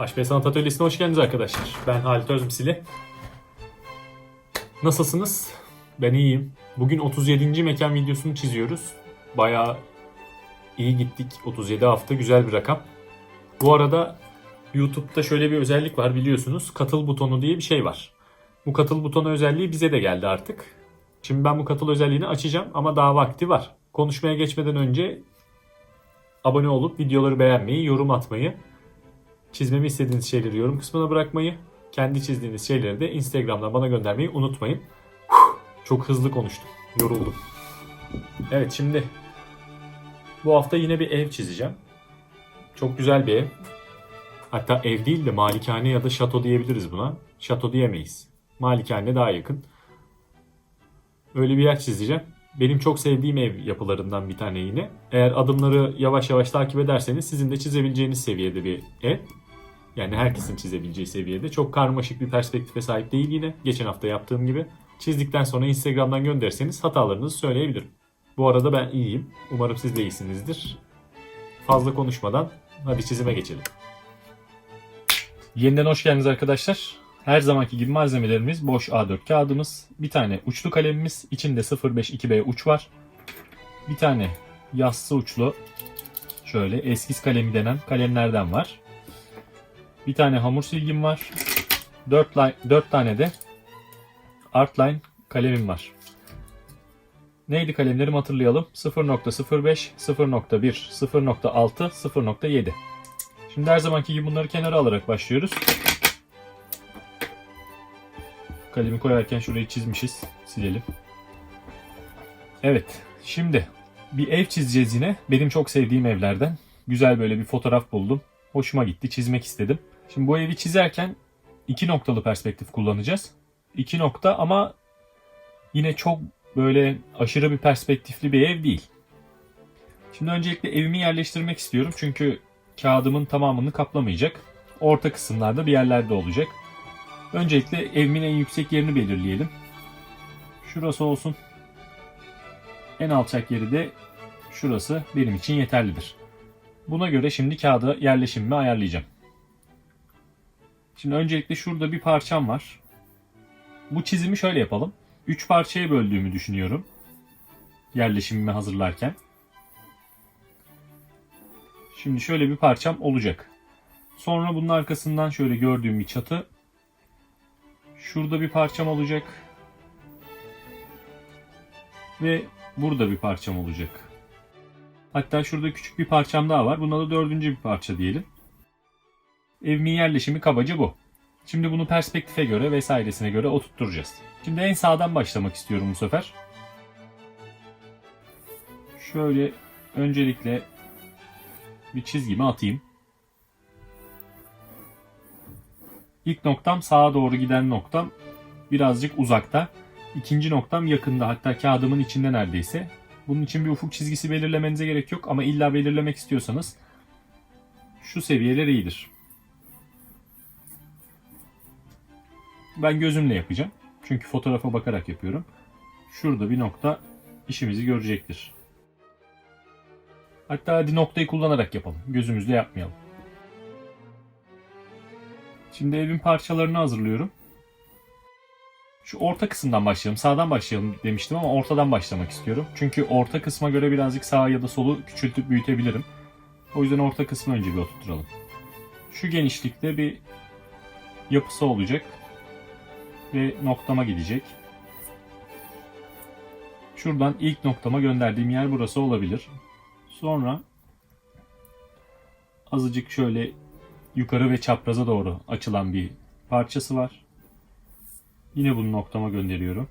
HB Sanat Atölyesi'ne hoş geldiniz arkadaşlar. Ben Halit Özmsili. Nasılsınız? Ben iyiyim. Bugün 37. mekan videosunu çiziyoruz. Bayağı iyi gittik. 37 hafta güzel bir rakam. Bu arada YouTube'da şöyle bir özellik var biliyorsunuz. Katıl butonu diye bir şey var. Bu katıl butonu özelliği bize de geldi artık. Şimdi ben bu katıl özelliğini açacağım ama daha vakti var. Konuşmaya geçmeden önce abone olup videoları beğenmeyi, yorum atmayı, çizmemi istediğiniz şeyleri yorum kısmına bırakmayı, kendi çizdiğiniz şeyleri de Instagram'dan bana göndermeyi unutmayın. Çok hızlı konuştum. Yoruldum. Evet şimdi bu hafta yine bir ev çizeceğim. Çok güzel bir ev. Hatta ev değil de malikane ya da şato diyebiliriz buna. Şato diyemeyiz. Malikane daha yakın. Öyle bir yer çizeceğim. Benim çok sevdiğim ev yapılarından bir tane yine. Eğer adımları yavaş yavaş takip ederseniz sizin de çizebileceğiniz seviyede bir ev. Yani herkesin çizebileceği seviyede. Çok karmaşık bir perspektife sahip değil yine. Geçen hafta yaptığım gibi. Çizdikten sonra Instagram'dan gönderirseniz hatalarınızı söyleyebilirim. Bu arada ben iyiyim. Umarım siz de iyisinizdir. Fazla konuşmadan hadi çizime geçelim. Yeniden hoş geldiniz arkadaşlar. Her zamanki gibi malzemelerimiz boş A4 kağıdımız, bir tane uçlu kalemimiz, içinde 0.5-2B uç var. Bir tane yassı uçlu şöyle eskiz kalemi denen kalemlerden var. Bir tane hamur silgim var. 4, line, 4 tane de Artline kalemim var. Neydi kalemlerim hatırlayalım. 0.05, 0.1, 0.6, 0.7. Şimdi her zamanki gibi bunları kenara alarak başlıyoruz. Kalemi koyarken şurayı çizmişiz. Silelim. Evet. Şimdi bir ev çizeceğiz yine. Benim çok sevdiğim evlerden. Güzel böyle bir fotoğraf buldum. Hoşuma gitti. Çizmek istedim. Şimdi bu evi çizerken iki noktalı perspektif kullanacağız. İki nokta ama yine çok böyle aşırı bir perspektifli bir ev değil. Şimdi öncelikle evimi yerleştirmek istiyorum. Çünkü kağıdımın tamamını kaplamayacak. Orta kısımlarda bir yerlerde olacak. Öncelikle evimin en yüksek yerini belirleyelim. Şurası olsun. En alçak yeri de şurası benim için yeterlidir. Buna göre şimdi kağıda yerleşimimi ayarlayacağım. Şimdi öncelikle şurada bir parçam var. Bu çizimi şöyle yapalım. 3 parçaya böldüğümü düşünüyorum. Yerleşimimi hazırlarken. Şimdi şöyle bir parçam olacak. Sonra bunun arkasından şöyle gördüğüm bir çatı Şurada bir parçam olacak. Ve burada bir parçam olacak. Hatta şurada küçük bir parçam daha var. Buna da dördüncü bir parça diyelim. Evimin yerleşimi kabaca bu. Şimdi bunu perspektife göre vesairesine göre oturtturacağız. Şimdi en sağdan başlamak istiyorum bu sefer. Şöyle öncelikle bir çizgimi atayım. İlk noktam sağa doğru giden noktam birazcık uzakta. İkinci noktam yakında hatta kağıdımın içinde neredeyse. Bunun için bir ufuk çizgisi belirlemenize gerek yok ama illa belirlemek istiyorsanız şu seviyeler iyidir. Ben gözümle yapacağım. Çünkü fotoğrafa bakarak yapıyorum. Şurada bir nokta işimizi görecektir. Hatta hadi noktayı kullanarak yapalım. Gözümüzle yapmayalım. Şimdi evin parçalarını hazırlıyorum. Şu orta kısımdan başlayalım. Sağdan başlayalım demiştim ama ortadan başlamak istiyorum. Çünkü orta kısma göre birazcık sağa ya da solu küçültüp büyütebilirim. O yüzden orta kısmı önce bir oturturalım. Şu genişlikte bir yapısı olacak. Ve noktama gidecek. Şuradan ilk noktama gönderdiğim yer burası olabilir. Sonra azıcık şöyle yukarı ve çapraza doğru açılan bir parçası var. Yine bunu noktama gönderiyorum.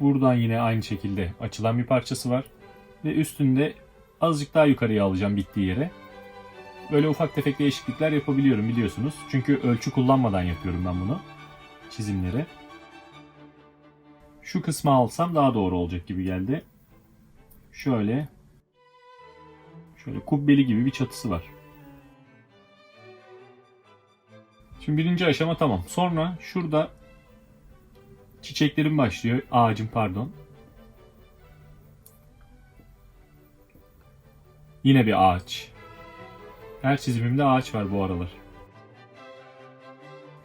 Buradan yine aynı şekilde açılan bir parçası var. Ve üstünde azıcık daha yukarıya alacağım bittiği yere. Böyle ufak tefek değişiklikler yapabiliyorum biliyorsunuz. Çünkü ölçü kullanmadan yapıyorum ben bunu. Çizimleri. Şu kısmı alsam daha doğru olacak gibi geldi. Şöyle Şöyle kubbeli gibi bir çatısı var. Şimdi birinci aşama tamam. Sonra şurada çiçeklerim başlıyor. Ağacım pardon. Yine bir ağaç. Her çizimimde ağaç var bu aralar.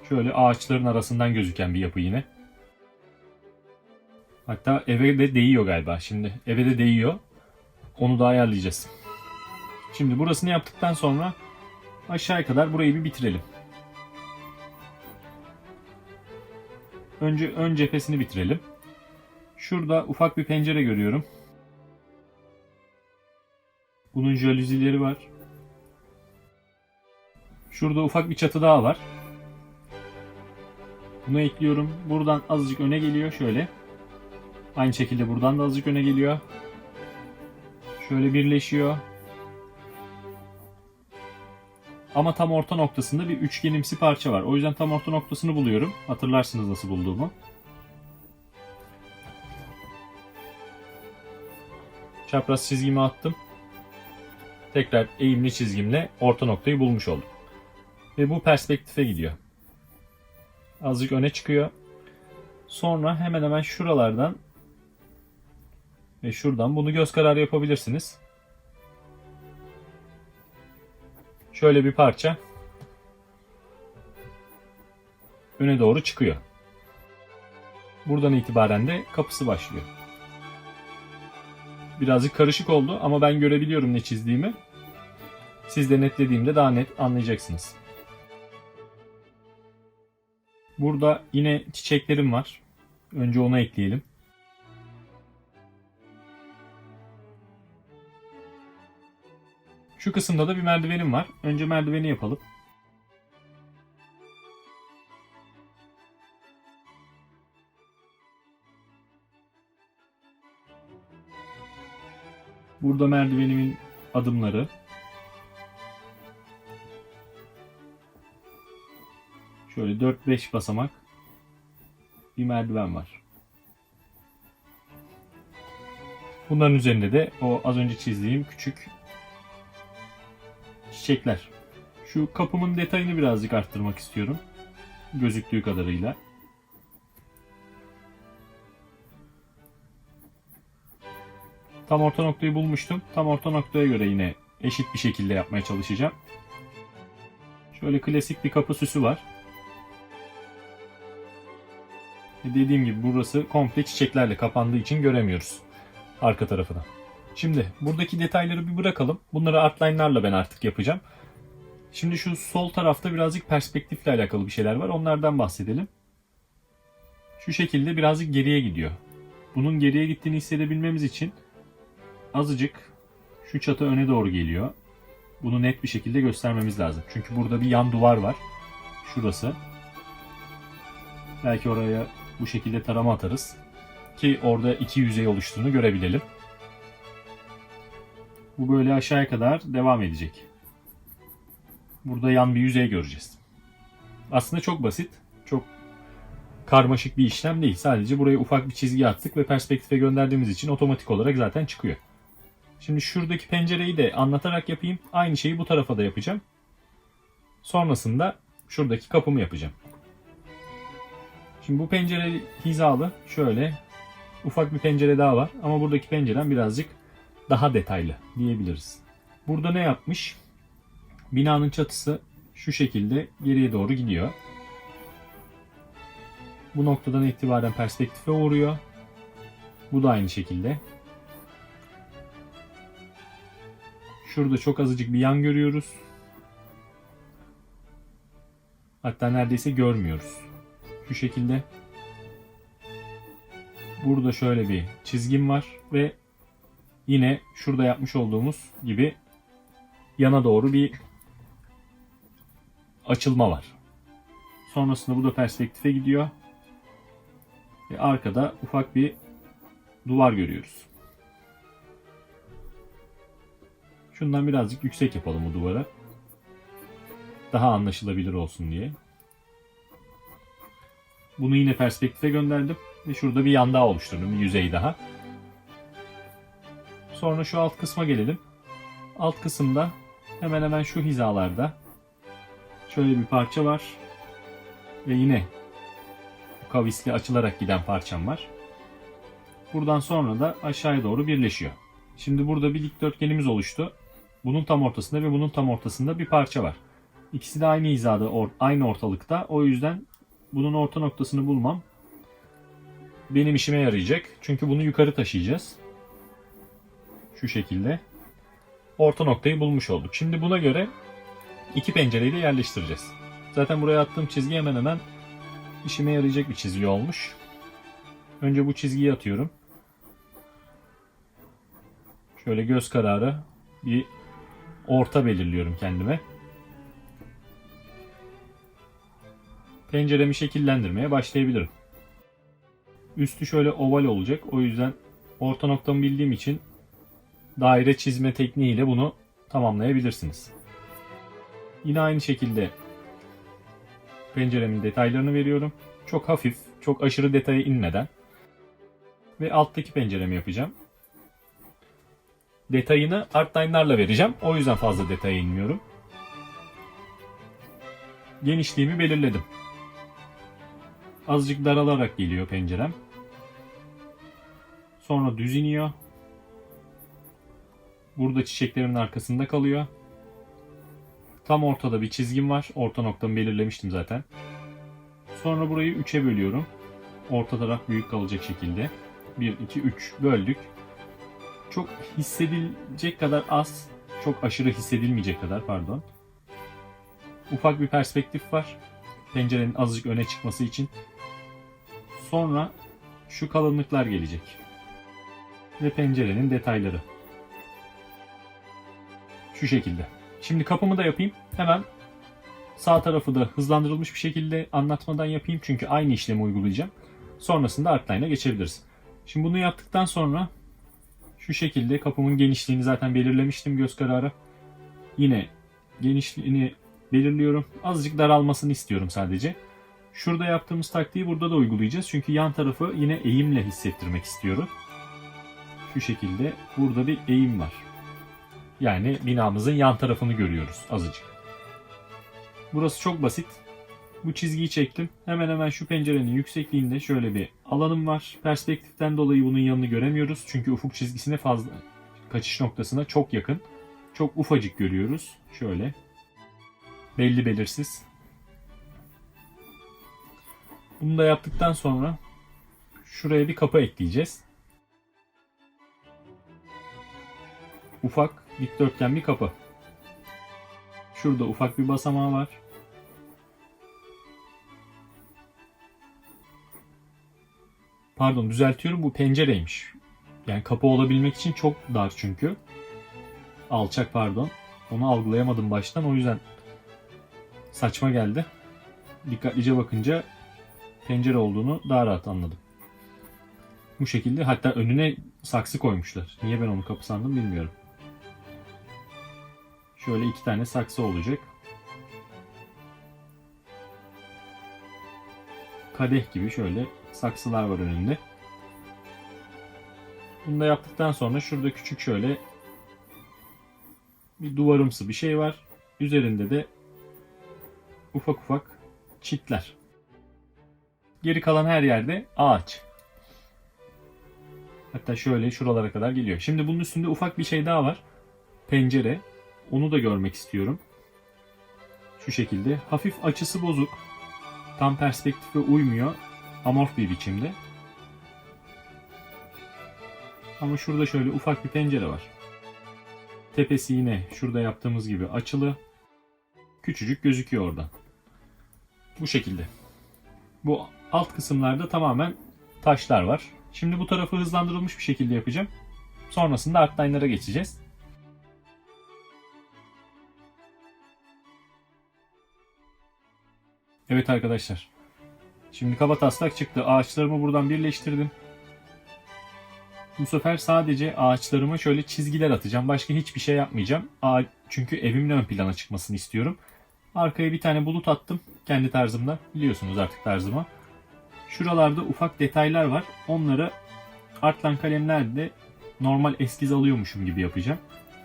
Şöyle ağaçların arasından gözüken bir yapı yine. Hatta eve de değiyor galiba şimdi. Eve de değiyor. Onu da ayarlayacağız. Şimdi burasını yaptıktan sonra aşağıya kadar burayı bir bitirelim. Önce ön cephesini bitirelim. Şurada ufak bir pencere görüyorum. Bunun jalüzileri var. Şurada ufak bir çatı daha var. Bunu ekliyorum. Buradan azıcık öne geliyor şöyle. Aynı şekilde buradan da azıcık öne geliyor. Şöyle birleşiyor. Ama tam orta noktasında bir üçgenimsi parça var. O yüzden tam orta noktasını buluyorum. Hatırlarsınız nasıl bulduğumu. Çapraz çizgimi attım. Tekrar eğimli çizgimle orta noktayı bulmuş oldum. Ve bu perspektife gidiyor. Azıcık öne çıkıyor. Sonra hemen hemen şuralardan ve şuradan bunu göz kararı yapabilirsiniz. Şöyle bir parça öne doğru çıkıyor. Buradan itibaren de kapısı başlıyor. Birazcık karışık oldu ama ben görebiliyorum ne çizdiğimi. Siz de netlediğimde daha net anlayacaksınız. Burada yine çiçeklerim var. Önce onu ekleyelim. Şu kısımda da bir merdivenim var. Önce merdiveni yapalım. Burada merdivenimin adımları. Şöyle 4-5 basamak bir merdiven var. Bunların üzerinde de o az önce çizdiğim küçük çiçekler. Şu kapımın detayını birazcık arttırmak istiyorum. Gözüktüğü kadarıyla. Tam orta noktayı bulmuştum. Tam orta noktaya göre yine eşit bir şekilde yapmaya çalışacağım. Şöyle klasik bir kapı süsü var. Ve Dediğim gibi burası komple çiçeklerle kapandığı için göremiyoruz arka tarafını. Şimdi buradaki detayları bir bırakalım. Bunları outline'larla ben artık yapacağım. Şimdi şu sol tarafta birazcık perspektifle alakalı bir şeyler var. Onlardan bahsedelim. Şu şekilde birazcık geriye gidiyor. Bunun geriye gittiğini hissedebilmemiz için azıcık şu çatı öne doğru geliyor. Bunu net bir şekilde göstermemiz lazım. Çünkü burada bir yan duvar var. Şurası. Belki oraya bu şekilde tarama atarız. Ki orada iki yüzey oluştuğunu görebilelim. Bu böyle aşağıya kadar devam edecek. Burada yan bir yüzey göreceğiz. Aslında çok basit. Çok karmaşık bir işlem değil. Sadece buraya ufak bir çizgi attık ve perspektife gönderdiğimiz için otomatik olarak zaten çıkıyor. Şimdi şuradaki pencereyi de anlatarak yapayım. Aynı şeyi bu tarafa da yapacağım. Sonrasında şuradaki kapımı yapacağım. Şimdi bu pencere hizalı. Şöyle ufak bir pencere daha var. Ama buradaki pencerem birazcık daha detaylı diyebiliriz. Burada ne yapmış? Binanın çatısı şu şekilde geriye doğru gidiyor. Bu noktadan itibaren perspektife uğruyor. Bu da aynı şekilde. Şurada çok azıcık bir yan görüyoruz. Hatta neredeyse görmüyoruz. Şu şekilde. Burada şöyle bir çizgim var ve yine şurada yapmış olduğumuz gibi yana doğru bir açılma var. Sonrasında bu da perspektife gidiyor. Ve arkada ufak bir duvar görüyoruz. Şundan birazcık yüksek yapalım bu duvara. Daha anlaşılabilir olsun diye. Bunu yine perspektife gönderdim. Ve şurada bir yan daha oluşturdum. Bir yüzey daha. Sonra şu alt kısma gelelim. Alt kısımda hemen hemen şu hizalarda şöyle bir parça var. Ve yine kavisli açılarak giden parçam var. Buradan sonra da aşağıya doğru birleşiyor. Şimdi burada bir dikdörtgenimiz oluştu. Bunun tam ortasında ve bunun tam ortasında bir parça var. İkisi de aynı hizada, or- aynı ortalıkta. O yüzden bunun orta noktasını bulmam benim işime yarayacak. Çünkü bunu yukarı taşıyacağız. Şu şekilde. Orta noktayı bulmuş olduk. Şimdi buna göre iki pencereyi de yerleştireceğiz. Zaten buraya attığım çizgi hemen hemen işime yarayacak bir çizgi olmuş. Önce bu çizgiyi atıyorum. Şöyle göz kararı bir orta belirliyorum kendime. Penceremi şekillendirmeye başlayabilirim. Üstü şöyle oval olacak. O yüzden orta noktamı bildiğim için daire çizme tekniğiyle bunu tamamlayabilirsiniz. Yine aynı şekilde penceremin detaylarını veriyorum. Çok hafif, çok aşırı detaya inmeden. Ve alttaki penceremi yapacağım. Detayını artline'larla vereceğim. O yüzden fazla detaya inmiyorum. Genişliğimi belirledim. Azıcık daralarak geliyor pencerem. Sonra düz iniyor. Burada çiçeklerimin arkasında kalıyor. Tam ortada bir çizgim var. Orta noktamı belirlemiştim zaten. Sonra burayı 3'e bölüyorum. Orta taraf büyük kalacak şekilde. 1, 2, 3 böldük. Çok hissedilecek kadar az, çok aşırı hissedilmeyecek kadar pardon. Ufak bir perspektif var. Pencerenin azıcık öne çıkması için. Sonra şu kalınlıklar gelecek. Ve pencerenin detayları. Şu şekilde. Şimdi kapımı da yapayım. Hemen sağ tarafı da hızlandırılmış bir şekilde anlatmadan yapayım. Çünkü aynı işlemi uygulayacağım. Sonrasında Artline'a geçebiliriz. Şimdi bunu yaptıktan sonra şu şekilde kapımın genişliğini zaten belirlemiştim göz kararı. Yine genişliğini belirliyorum. Azıcık daralmasını istiyorum sadece. Şurada yaptığımız taktiği burada da uygulayacağız. Çünkü yan tarafı yine eğimle hissettirmek istiyorum. Şu şekilde burada bir eğim var. Yani binamızın yan tarafını görüyoruz azıcık. Burası çok basit. Bu çizgiyi çektim. Hemen hemen şu pencerenin yüksekliğinde şöyle bir alanım var. Perspektiften dolayı bunun yanını göremiyoruz. Çünkü ufuk çizgisine fazla kaçış noktasına çok yakın. Çok ufacık görüyoruz. Şöyle. Belli belirsiz. Bunu da yaptıktan sonra şuraya bir kapı ekleyeceğiz. Ufak dikdörtgen bir kapı. Şurada ufak bir basamağı var. Pardon düzeltiyorum bu pencereymiş. Yani kapı olabilmek için çok dar çünkü. Alçak pardon. Onu algılayamadım baştan o yüzden saçma geldi. Dikkatlice bakınca pencere olduğunu daha rahat anladım. Bu şekilde hatta önüne saksı koymuşlar. Niye ben onu kapı sandım bilmiyorum. Şöyle iki tane saksı olacak. Kadeh gibi şöyle saksılar var önünde. Bunu da yaptıktan sonra şurada küçük şöyle bir duvarımsı bir şey var. Üzerinde de ufak ufak çitler. Geri kalan her yerde ağaç. Hatta şöyle şuralara kadar geliyor. Şimdi bunun üstünde ufak bir şey daha var. Pencere. Onu da görmek istiyorum. Şu şekilde. Hafif açısı bozuk. Tam perspektife uymuyor. Amorf bir biçimde. Ama şurada şöyle ufak bir pencere var. Tepesi yine şurada yaptığımız gibi açılı. Küçücük gözüküyor oradan. Bu şekilde. Bu alt kısımlarda tamamen taşlar var. Şimdi bu tarafı hızlandırılmış bir şekilde yapacağım. Sonrasında artline'lara geçeceğiz. Evet arkadaşlar. Şimdi kaba taslak çıktı. Ağaçlarımı buradan birleştirdim. Bu sefer sadece ağaçlarıma şöyle çizgiler atacağım. Başka hiçbir şey yapmayacağım. Çünkü evimin ön plana çıkmasını istiyorum. Arkaya bir tane bulut attım. Kendi tarzımda. Biliyorsunuz artık tarzımı. Şuralarda ufak detaylar var. Onları Artline kalemlerle normal eskiz alıyormuşum gibi yapacağım.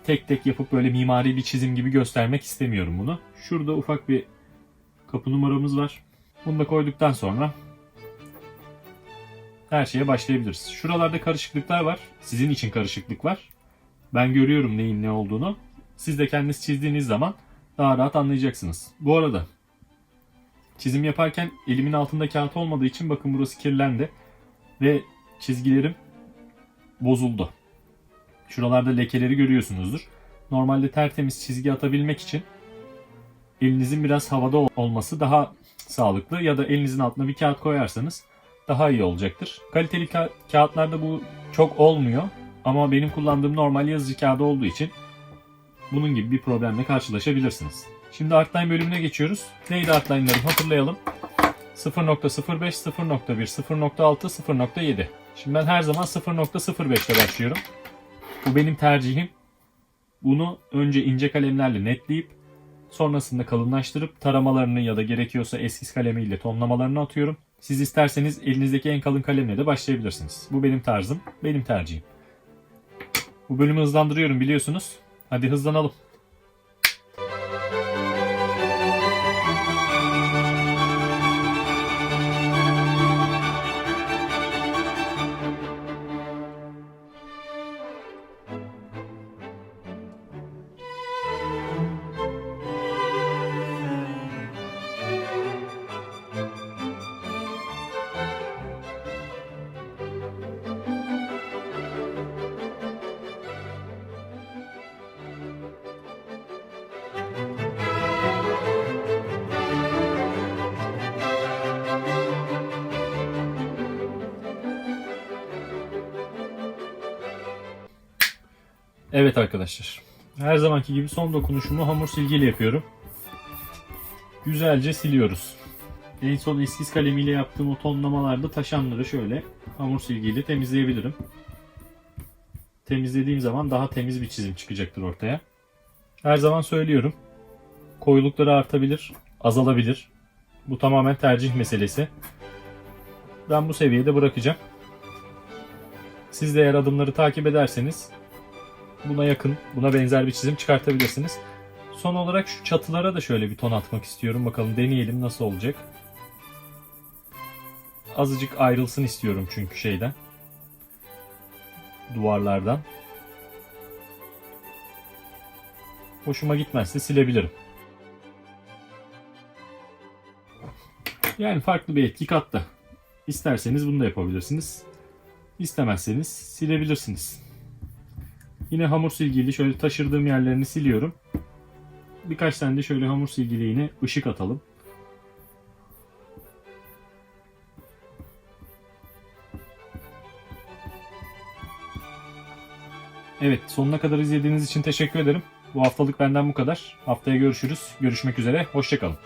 Tek tek yapıp böyle mimari bir çizim gibi göstermek istemiyorum bunu. Şurada ufak bir kapı numaramız var. Bunu da koyduktan sonra her şeye başlayabiliriz. Şuralarda karışıklıklar var. Sizin için karışıklık var. Ben görüyorum neyin ne olduğunu. Siz de kendiniz çizdiğiniz zaman daha rahat anlayacaksınız. Bu arada çizim yaparken elimin altında kağıt olmadığı için bakın burası kirlendi ve çizgilerim bozuldu. Şuralarda lekeleri görüyorsunuzdur. Normalde tertemiz çizgi atabilmek için elinizin biraz havada ol- olması daha sağlıklı ya da elinizin altına bir kağıt koyarsanız daha iyi olacaktır. Kaliteli ka- kağıtlarda bu çok olmuyor ama benim kullandığım normal yazıcı kağıdı olduğu için bunun gibi bir problemle karşılaşabilirsiniz. Şimdi Artline bölümüne geçiyoruz. Neydi Artline'larım hatırlayalım. 0.05, 0.1, 0.6, 0.7. Şimdi ben her zaman 0.05 ile başlıyorum. Bu benim tercihim. Bunu önce ince kalemlerle netleyip sonrasında kalınlaştırıp taramalarını ya da gerekiyorsa eskiz kalemiyle tonlamalarını atıyorum. Siz isterseniz elinizdeki en kalın kalemle de başlayabilirsiniz. Bu benim tarzım, benim tercihim. Bu bölümü hızlandırıyorum biliyorsunuz. Hadi hızlanalım. Evet arkadaşlar. Her zamanki gibi son dokunuşumu hamur silgiyle yapıyorum. Güzelce siliyoruz. En son eskiz kalemiyle yaptığım o tonlamalarda taşanları şöyle hamur silgiyle temizleyebilirim. Temizlediğim zaman daha temiz bir çizim çıkacaktır ortaya. Her zaman söylüyorum. Koyulukları artabilir, azalabilir. Bu tamamen tercih meselesi. Ben bu seviyede bırakacağım. Siz de eğer adımları takip ederseniz buna yakın, buna benzer bir çizim çıkartabilirsiniz. Son olarak şu çatılara da şöyle bir ton atmak istiyorum. Bakalım deneyelim nasıl olacak. Azıcık ayrılsın istiyorum çünkü şeyden. Duvarlardan. Hoşuma gitmezse silebilirim. Yani farklı bir etki kattı. İsterseniz bunu da yapabilirsiniz. İstemezseniz silebilirsiniz. Yine hamur silgiyle şöyle taşırdığım yerlerini siliyorum. Birkaç tane de şöyle hamur silgiyle yine ışık atalım. Evet sonuna kadar izlediğiniz için teşekkür ederim. Bu haftalık benden bu kadar. Haftaya görüşürüz. Görüşmek üzere. Hoşçakalın.